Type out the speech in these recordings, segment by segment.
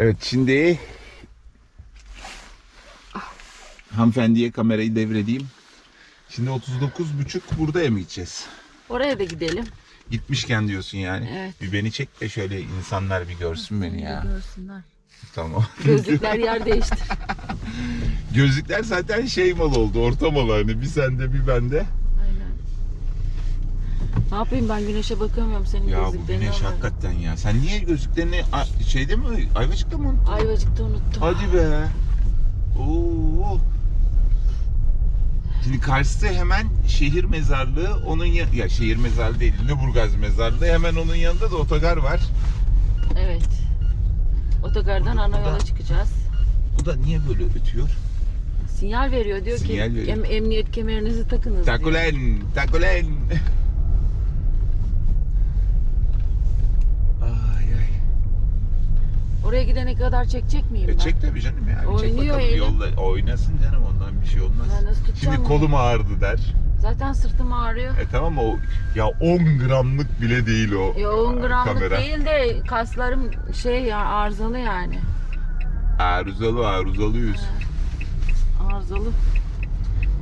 Evet şimdi hanımefendiye kamerayı devredeyim. Şimdi 39.5 burada mı gideceğiz? Oraya da gidelim. Gitmişken diyorsun yani. Evet. Bir beni çek de şöyle insanlar bir görsün beni ya. Görsünler. Tamam. Gözlükler yer değiştir. Gözlükler zaten şey mal oldu, orta mal hani bir sende bir bende. Ne yapayım ben güneşe bakamıyorum senin Ya bu gözlüklerini güneş alıyorum. hakikaten ya. Sen niye gözlüklerini a- şeyde mi, Ayvacık'ta mı unuttun? Ayvacık'ta unuttum. Hadi be. Oo. Şimdi karşısı hemen şehir mezarlığı, onun ya, ya şehir mezarlığı değil, Lüleburgaz mezarlığı. Hemen onun yanında da otogar var. Evet. Otogardan ana Burada- yola çıkacağız. Bu da niye böyle ötüyor? Sinyal veriyor diyor Sinyal ki veriyor. "Em- emniyet kemerinizi takınız diyor. Takulen, takulen. Ay ay. Oraya gidene kadar çekecek miyim E ben? çek tabii canım ya. Bir çek Oynuyor bakalım elim. yolda. Oynasın canım ondan bir şey olmaz. Ben nasıl tutacağım Şimdi onu? kolum ağrıdı der. Zaten sırtım ağrıyor. E tamam o ya 10 gramlık bile değil o Ya 10 gramlık kamera. değil de kaslarım şey ya arızalı yani. Arızalı arızalı yüz. Arızalı.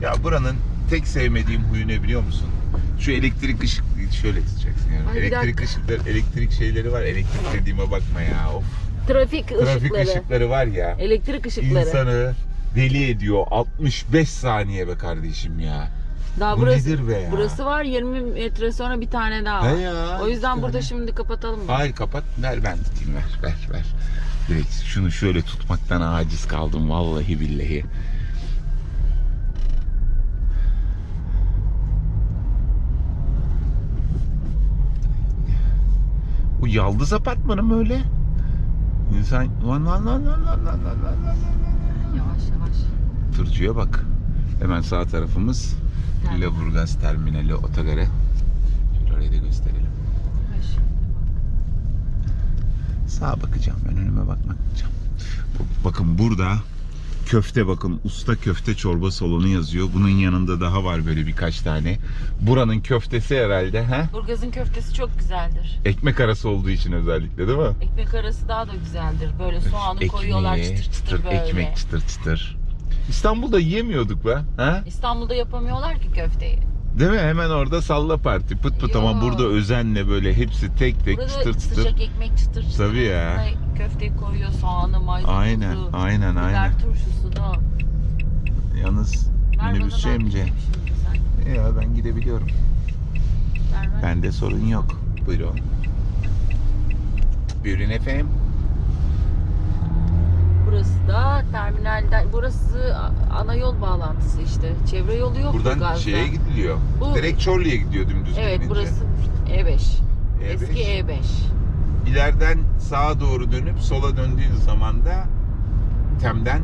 Ya buranın tek sevmediğim huyu ne biliyor musun? Şu elektrik ışık şöyle tutacaksın yani. Ay, bir elektrik dakika. ışıkları, elektrik şeyleri var. Elektrik dediğime bakma ya. Of. Trafik, Trafik ışıkları. ışıkları var ya. Elektrik ışıkları. insanı deli ediyor. 65 saniye be kardeşim ya. Daha Bu burası, nedir be ya? Burası var 20 metre sonra bir tane daha var. He ya, o yüzden iki burada tane. şimdi kapatalım mı? Hayır kapat. Ver ben tutayım ver ver ver. Direkt şunu şöyle tutmaktan aciz kaldım vallahi billahi. Bu Yaldız Apartmanı mı öyle? İnsan lan lan lan lan lan lan lan lan lan lan. Yavaş yavaş. Tırcıya bak. Hemen sağ tarafımız Terminal. Lüleburgaz Terminali Otogarı. Şöyle orayı da gösterelim. Sağa bakacağım. Ben önüme bakmayacağım. Bakın burada köfte bakın usta köfte çorba salonu yazıyor. Bunun yanında daha var böyle birkaç tane. Buranın köftesi herhalde ha? Burgaz'ın köftesi çok güzeldir. Ekmek arası olduğu için özellikle değil mi? Ekmek arası daha da güzeldir. Böyle soğanı Ekmeği, koyuyorlar çıtır çıtır, böyle. ekmek çıtır çıtır. İstanbul'da yiyemiyorduk be. Ha? İstanbul'da yapamıyorlar ki köfteyi. Değil mi? Hemen orada salla parti. Pıt pıt ama Yo. burada özenle böyle hepsi tek tek Burada çıtır çıtır. sıcak ekmek çıtır çıtır. Tabii ya. arasına Köfteyi koyuyor soğanı, maydanozu. Aynen, aynen, biber aynen. turşusu da. Yalnız Ver minibüsçü bana, ben emce. gideyim şimdi sen. Ya ben gidebiliyorum. Ver, ver. Bende sorun yok. Buyurun. Buyurun efendim. Burası da terminalden, burası ana yol bağlantısı işte. Çevre yolu yok Buradan Burgaz'da. şeye gidiliyor. Bu- Direkt Çorlu'ya gidiyor dümdüz Evet gidince. burası E5. E5. Eski E E5. İleriden sağa doğru dönüp sola döndüğün zaman da Tem'den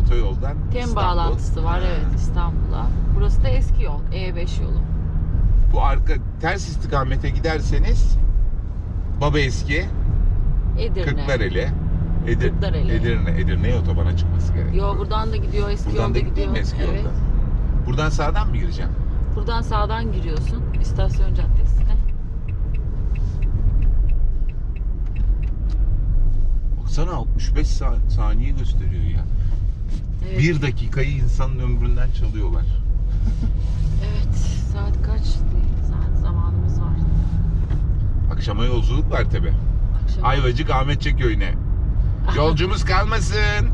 otoyoldan Tem İstanbul. bağlantısı var evet İstanbul'a. Burası da eski yol. E5 yolu. Bu arka ters istikamete giderseniz Baba Eski, Edirne. Kırklareli, Edir, Kırklareli. Edirne, Edirne'ye otobana çıkması gerekiyor. Yo buradan da gidiyor eski Buradan yolda da gidiyor gidiyor. mu eski evet. yolda? Buradan sağdan mı gireceğim? Buradan sağdan giriyorsun istasyon caddesine. Baksana 65 sa- saniye gösteriyor ya. Evet. Bir dakikayı insanın ömründen çalıyorlar. Evet. Saat kaç? Saat zamanımız var. Akşama yolculuk var tabi. Akşam. Ayvacık Ahmetçe köyüne. Yolcumuz kalmasın.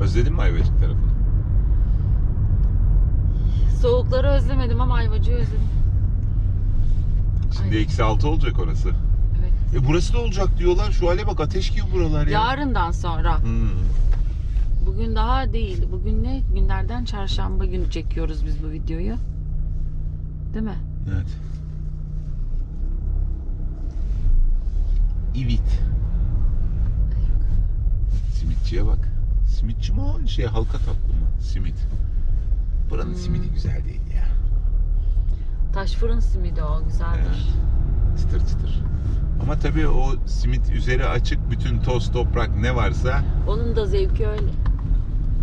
Özledin mi Ayvacık tarafını? Soğukları özlemedim ama Ayvacık'ı özledim. Şimdi Ay. eksi altı olacak orası. Evet. E burası da olacak diyorlar. Şu hale bak ateş gibi buralar ya. Yarından sonra. Hmm. Bugün daha değil. Bugün ne? Günlerden çarşamba günü çekiyoruz biz bu videoyu. Değil mi? Evet. İvit. Simitçiye bak. Simitçi mi o? Şey halka tatlı mı? Simit. Buranın Hmm. simidi güzel değil ya. Taş fırın simidi o güzeldir. Evet. Çıtır çıtır. Ama tabii o simit üzeri açık bütün toz toprak ne varsa Onun da zevki öyle.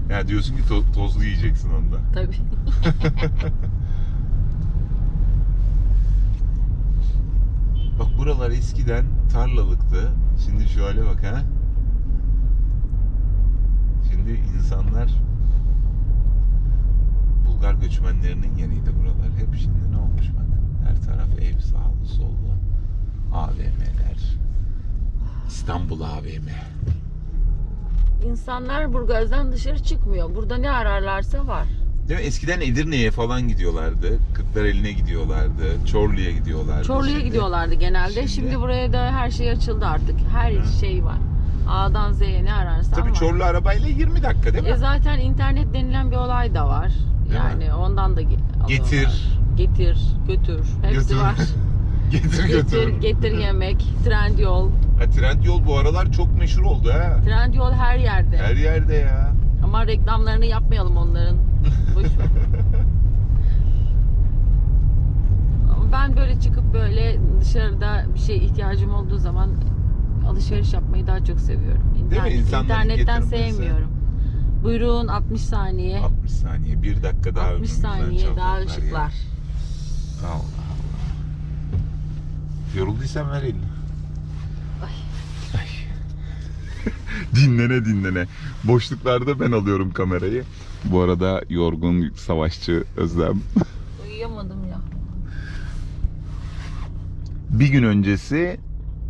ya diyorsun ki to- tozlu yiyeceksin onda. Tabii. Bak buralar eskiden tarlalıktı. Şimdi şöyle bak ha. Şimdi insanlar Bulgar göçmenlerinin yeriydi buralar. Hep şimdi ne olmuş bak. Her taraf ev sağlı sollu. AVM'ler. İstanbul AVM. İnsanlar Burgaz'dan dışarı çıkmıyor. Burada ne ararlarsa var. Değil mi? Eskiden Edirne'ye falan gidiyorlardı. Kırklareli'ne gidiyorlardı. Çorlu'ya gidiyorlardı. Çorlu'ya Şimdi- gidiyorlardı genelde. şimdi- Şimdi, buraya da her şey açıldı artık. Her Ha. şey var. A'dan Z'ye ne ararsan Tabii var. Çorlu arabayla 20 dakika değil mi? E zaten internet denilen bir olay da var. Değil yani ondan da alıyorlar. Getir. Getir, götür. Hepsi Götür. var. getir götür. Getir, getir yemek, Trendyol. Ha, Trendyol bu aralar çok meşhur oldu ha. Trendyol her yerde. Her yerde ya. Ama reklamlarını yapmayalım onların. Ama ben böyle çıkıp böyle dışarıda bir şey ihtiyacım olduğu zaman alışveriş yapmayı daha çok seviyorum. İnternet, İnsanların internetten getirmesi. sevmiyorum. Buyurun 60 saniye. 60 saniye, 1 dakika daha 60 ömrümüzden saniye daha ya. ışıklar. Allah Allah. Yorulduysan ver elini. Dinlene dinlene. Boşluklarda ben alıyorum kamerayı. Bu arada yorgun savaşçı Özlem. Uyuyamadım ya. Bir gün öncesi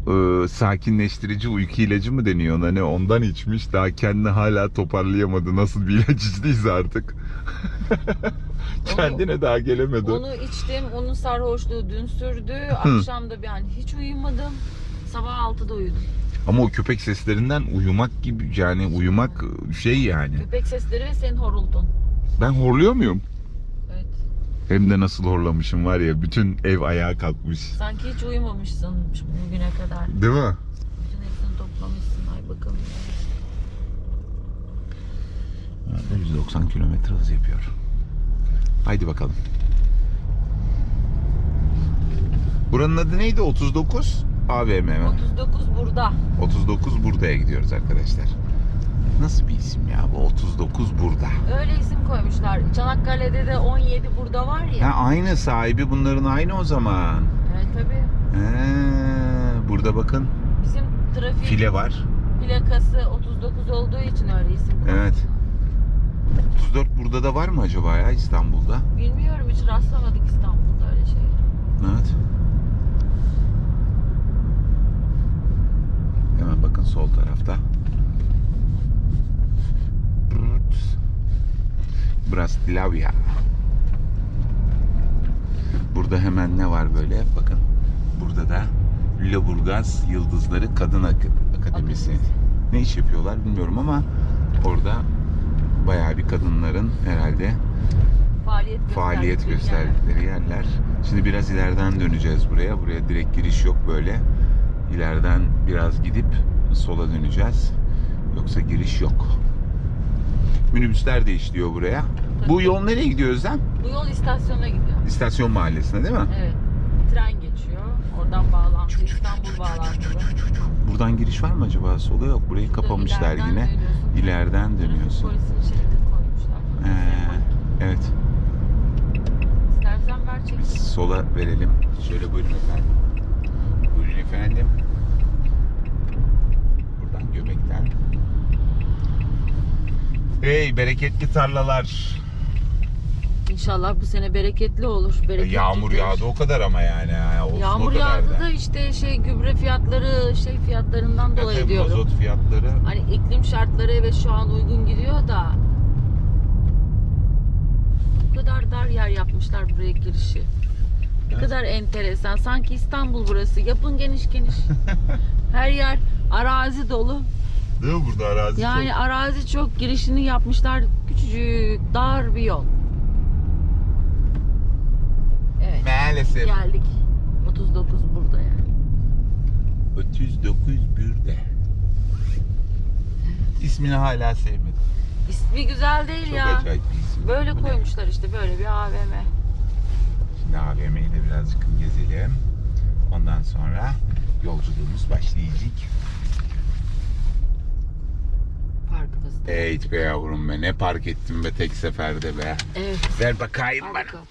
e, sakinleştirici uyku ilacı mı deniyor ona ne ondan içmiş. Daha kendini hala toparlayamadı. Nasıl bir ilaç içtiyse artık. Kendine daha gelemedi. Onu içtim. Onun sarhoşluğu dün sürdü. Akşam da yani hiç uyumadım. Sabah 6'da uyudum. Ama o köpek seslerinden uyumak gibi yani uyumak şey yani. Köpek sesleri ve senin horuldun. Ben horluyor muyum? Evet. Hem de nasıl horlamışım var ya bütün ev ayağa kalkmış. Sanki hiç uyumamışsın bugüne kadar. Değil mi? Bütün hepsini toplamışsın. Ay bakalım. 190 kilometre hız yapıyor. Haydi bakalım. Buranın adı neydi? 39 AVM mi? 39 burada. 39 Burda'ya gidiyoruz arkadaşlar. Nasıl bir isim ya bu 39 Burda? Öyle isim koymuşlar. Çanakkale'de de 17 burada var Ha, ya. aynı sahibi bunların aynı o zaman. Evet tabii. He, burada bakın Bizim trafik file var. plakası 39 olduğu için öyle isim koymuşlar. Evet. 34 burada da var mı acaba ya İstanbul'da? Bilmiyorum hiç rastlamadık İstanbul'da öyle şey. Evet. Hemen bakın sol tarafta. Bratislava. Burada hemen ne var böyle? Bakın. Burada da Lüleburgaz Yıldızları Kadın Ak- Akademisi. Ne iş yapıyorlar bilmiyorum ama orada bayağı bir kadınların herhalde Faaliyet, faaliyet gösterdikleri gösterdikleri yerler. Şimdi biraz ileriden döneceğiz buraya. Buraya direkt giriş yok böyle. İleriden biraz gidip sola döneceğiz. Yoksa giriş yok. Minibüsler de işliyor buraya. Bu yol nereye gidiyor Özlem? Bu yol istasyona gidiyor. İstasyon mahallesine değil mi? Evet. Tren geçiyor. Oradan bağlantı İstanbul bağlantılı. Buradan giriş var mı acaba? Sola yok. Burayı kapamışlar İleriden yine. dönüyorsun. İleriden dönüyorsun. Polisin şeridi koymuşlar. Ee, evet. İstersen ver çek. Biz sola verelim. Şöyle buyurun efendim. Buyurun efendim. Göbekten. Hey bereketli tarlalar. İnşallah bu sene bereketli olur. Bereketli Yağmur olur. yağdı o kadar ama yani. Olsun Yağmur o kadar yağdı da. işte şey gübre fiyatları şey fiyatlarından Ya dolayı tabii diyorum. Mazot fiyatları. Hani iklim şartları evet şu an uygun gidiyor da bu kadar dar yer yapmışlar buraya girişi. Ne Evet. kadar enteresan. Sanki İstanbul burası. Yapın geniş geniş. Her yer arazi dolu. Değil mi burada arazi Yani çok? arazi çok girişini yapmışlar. Küçücük dar bir yol. Evet. Maalesef. Geldik. 39 burada yani. 39 bürde. İsmini hala sevmedim. İsmi güzel değil Çok ya. acayip bir isim. Böyle Bu ne? koymuşlar işte böyle bir AVM. Şimdi AVM'yi de birazcık gezelim. Ondan sonra yolculuğumuz başlayacak. Parkımızda. Evet be yavrum be ne park ettim be tek seferde be. Evet. Ver bakayım bana. Bakalım.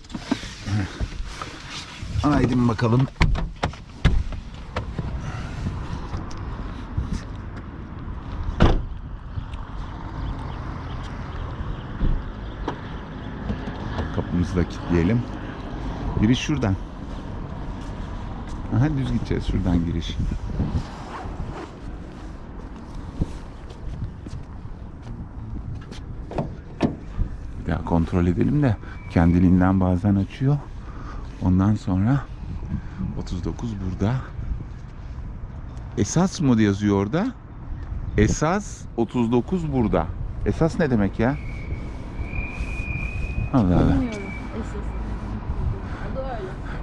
Haydin bakalım. Kapımızı da kilitleyelim. Giriş şuradan. Aha düz gideceğiz şuradan giriş. Bir daha kontrol edelim de kendiliğinden bazen açıyor. Ondan sonra 39 burada. Esas mı yazıyor orada? Esas 39 burada. Esas ne demek ya? Allah Allah.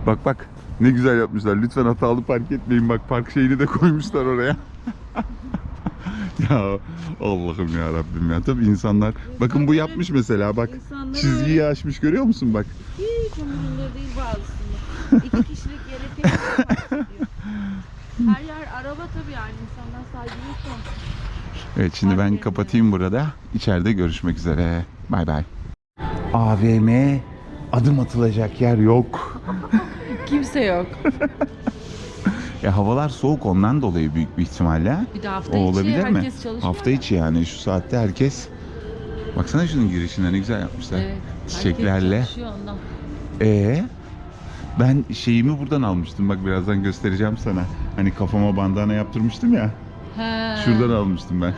Bak bak ne güzel yapmışlar. Lütfen hatalı park etmeyin. Bak park şeyini de koymuşlar oraya. ya Allah'ım ya Rabbim ya. Tabii insanlar bakın bu yapmış mesela bak. İnsanların Çizgiyi açmış görüyor musun bak. hiç umurunda değil bazısında. İki kişilik yere tek kişi bahsediyor. Her yer araba tabii yani insanlar saygı yok. Evet şimdi ben kapatayım burada. İçeride görüşmek üzere. Bay bay. AVM adım atılacak yer yok. Kimse yok. Ya havalar soğuk ondan dolayı büyük bir ihtimalle. Bir de hafta O içi olabilir mi? herkes çalışmıyor. Hafta içi yani şu saatte herkes Baksana şunun girişine ne güzel yapmışlar. Evet. Çiçeklerle. Çalışıyor ondan. Ee, ben şeyimi buradan almıştım. Bak birazdan göstereceğim sana. Hani kafama bandana yaptırmıştım ya. He. Şuradan almıştım ben.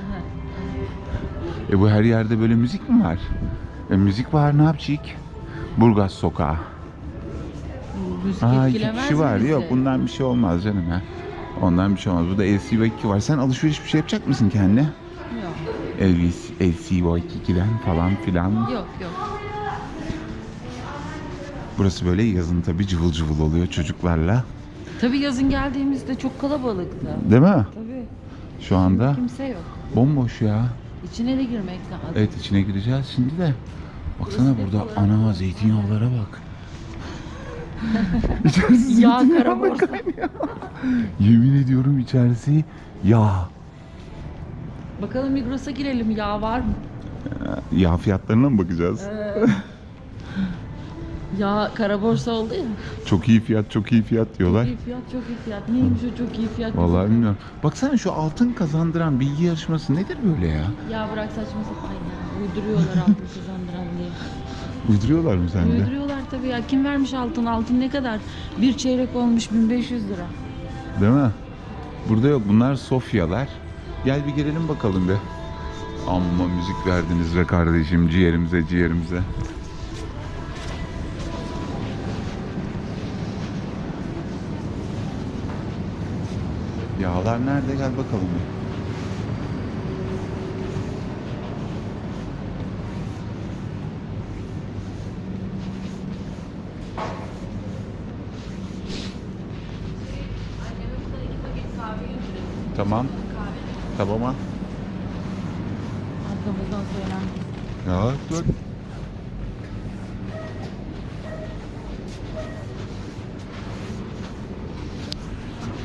E bu her yerde böyle müzik mi var? E müzik var ne yapacak? Burgaz sokağı. Müzik Aa iki etkilemez kişi mi var. bizi? Yok bundan bir şey olmaz canım ya. Ondan bir şey olmaz. Burada LCV2 var. Sen alışveriş bir şey yapacak mısın kendine? Yok. LCV2'den falan filan. Yok yok. Burası böyle yazın tabii cıvıl cıvıl oluyor çocuklarla. Tabii yazın geldiğimizde çok kalabalıktı. Değil mi? Tabii. Şu anda Kimse yok. bomboş ya. İçine de girmek lazım. Evet içine gireceğiz şimdi de. Baksana burada ana zeytinyağlara bak. İçerisi Yağ kaynıyor. Yemin ediyorum içerisi yağ. Bakalım Migros'a girelim. Yağ var mı? Yağ fiyatlarına mı bakacağız? Ee, yağ kara borsa oldu ya. Çok iyi fiyat, çok iyi fiyat diyorlar. Çok iyi fiyat, çok iyi fiyat. Neymiş o çok iyi fiyat? Vallahi bilmiyorum. Baksana şu altın kazandıran bilgi yarışması nedir böyle ya? Ya bırak saçma sapan ya. Uyduruyorlar altın kazandıran diye. Uyduruyorlar mı sence? Uyduruyorlar tabii ya. Kim vermiş altın? Altın ne kadar? Bir çeyrek olmuş 1500 lira. Değil mi? Burada yok. Bunlar Sofyalar. Gel bir girelim bakalım bir. Amma müzik verdiniz be kardeşim ciğerimize ciğerimize. Yağlar nerede gel bakalım bir. Anneme buradan iki paket kahve Tamam. Tamam. Arkamızdan söylen. Ya dur.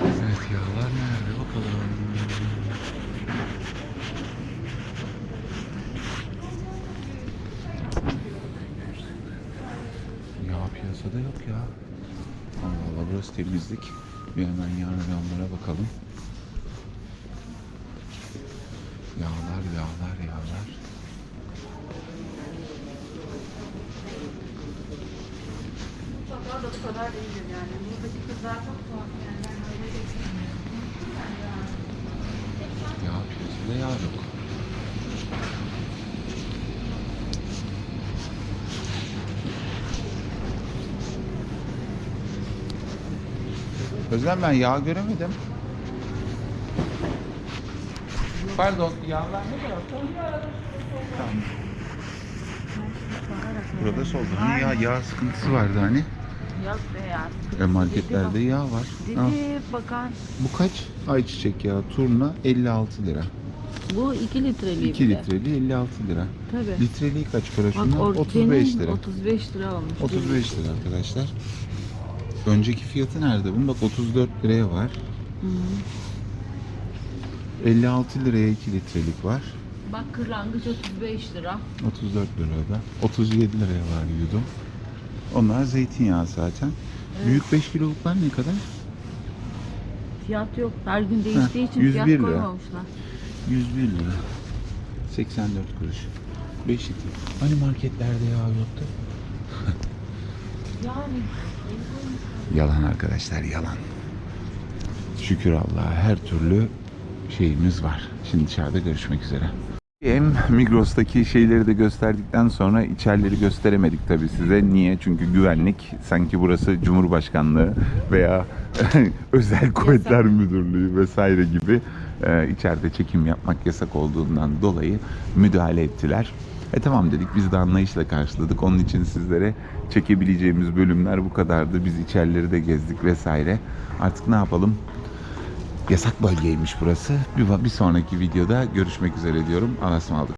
Evet yağlar nerede bakalım. Yağ piyasada yok ya. Allah Allah burası temizlik. Bir hemen yan reyonlara bakalım. Mutfaklar da bu kadar değildir yani. Buradaki kızlar çok tuhaf yani. Ben öyle geçmiyorum. Yağ piyasada yağ yok. Özlem ben yağ göremedim. Pardon, yağlar ne tarafta? Tamam. Burada solda. Hani yağ, yağ sıkıntısı vardı hani. Yok be ya. E marketlerde yağ var. Dedi Al. bakan. Bu kaç? Ayçiçek yağı turna 56 lira. Bu 2 litreli 2 litreli 56 lira. Tabii. Litreliği kaç para şunlar? orijinin 35 lira. 35 lira olmuş. 35 lira arkadaşlar. Önceki fiyatı nerede? Bunun bak 34 liraya var. Hı. 56 liraya 2 litrelik var. Bak kırlangıç 35 lira. 34 lirada. 37 liraya var yudum. Onlar zeytinyağı zaten. Büyük 5 kiloluklar ne kadar? Fiyat yok. Her gün değiştiği için 101 fiyat lira. koymamışlar. 101 lira. 84 kuruş. 5 litre. Hani marketlerde yağ yoktu? Yani Yalan arkadaşlar yalan. Şükür Allah'a her türlü şeyimiz var. Şimdi dışarıda görüşmek üzere. Hem Migros'taki şeyleri de gösterdikten sonra içerileri gösteremedik tabii size. Niye? Çünkü güvenlik sanki burası Cumhurbaşkanlığı veya Özel Kuvvetler Müdürlüğü vesaire gibi e, içeride çekim yapmak yasak olduğundan dolayı müdahale ettiler. E tamam dedik biz de anlayışla karşıladık. Onun için sizlere çekebileceğimiz bölümler bu kadardı. Biz içerileri de gezdik vesaire. Artık ne yapalım? Yasak bölgeymiş burası. Bir, bir sonraki videoda görüşmek üzere diyorum. Allah'a ısmarladık.